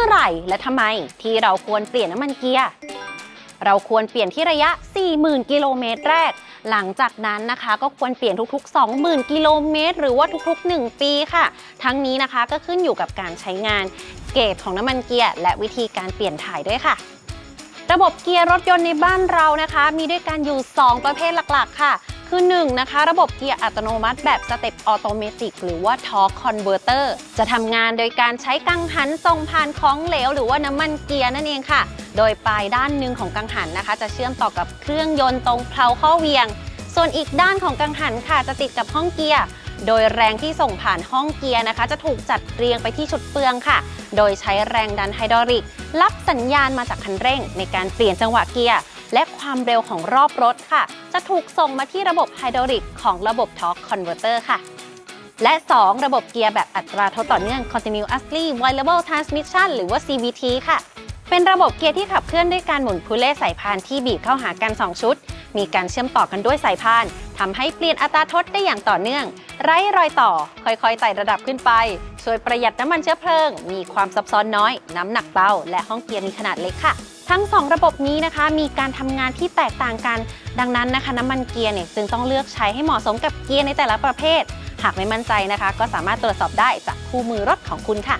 มื่อไหร่และทำไมที่เราควรเปลี่ยนน้ำมันเกียร์ เราควรเปลี่ยนที่ระยะ 40,000 กิโลเมตรแรก หลังจากนั้นนะคะก็ควรเปลี่ยนทุกๆ 20,000 กิโลเมตร หรือว่าทุกๆ 1 ปีค่ะ ทั้งนี้นะคะก็ขึ้นอยู่กับการใช้งานเกรดของน้ำมันเกียร์ และวิธีการเปลี่ยนถ่ายด้วยค่ะระบบเกียร์รถยนต์ในบ้านเรานะคะ มีด้วยกันอยู่ 2 ประเภทหลักๆ ค่ะ คือ1นะคะระบบเกียร์อัตโนมัติแบบสเต็ปออโตเมติกหรือว่า Torque Converter จะทำงานโดยการใช้กังหันส่งผ่านของเหลว หรือว่าน้ำมันเกียร์นั่นเองค่ะ โดยปลายด้านหนึ่งของกังหันนะคะ จะเชื่อมต่อกับเครื่องยนต์ตรงเพลาข้อเหวียง ส่วนอีกด้านของกังหันค่ะจะติดกับห้องเกียร์โดยแรงที่ส่งผ่านห้องเกียร์นะคะ จะถูกจัดเรียงไปที่ชุดเฟืองค่ะ โดยใช้แรงดันไฮดรอลิก รับสัญญาณมาจากคันเร่ง ในการเปลี่ยนจังหวะเกียร์ และความเร็วของรอบรถค่ะ จะถูกส่งมาที่ระบบไฮดรอลิกของระบบ Torque Converter ค่ะ และ 2 ระบบเกียร์แบบอัตราทดต่อเนื่อง Continuously Variable Transmission หรือว่า CVT ค่ะ เป็นระบบเกียร์ที่ขับเคลื่อนด้วยการหมุนพูเล่สายพานที่บีบเข้าหากัน 2 ชุด มีการเชื่อมต่อกันด้วยสายพานทำให้เปลี่ยนอัตราทดได้อย่างต่อเนื่อง ไร้รอยต่อ ค่อยๆไต่ระดับขึ้นไป ช่วยประหยัดน้ำมันเชื้อเพลิง มีความซับซ้อนน้อย น้ำหนักเบาและห้องเกียร์มีขนาดเล็กค่ะ ทั้ง 2 ระบบนี้นะคะมีการทำงานที่แตกต่างกัน ดังนั้นนะคะน้ำมันเกียร์เนี่ยจึงต้องเลือกใช้ให้เหมาะสมกับเกียร์ในแต่ละประเภท หากไม่มั่นใจนะคะ ก็สามารถตรวจสอบได้จากคู่มือรถของคุณค่ะ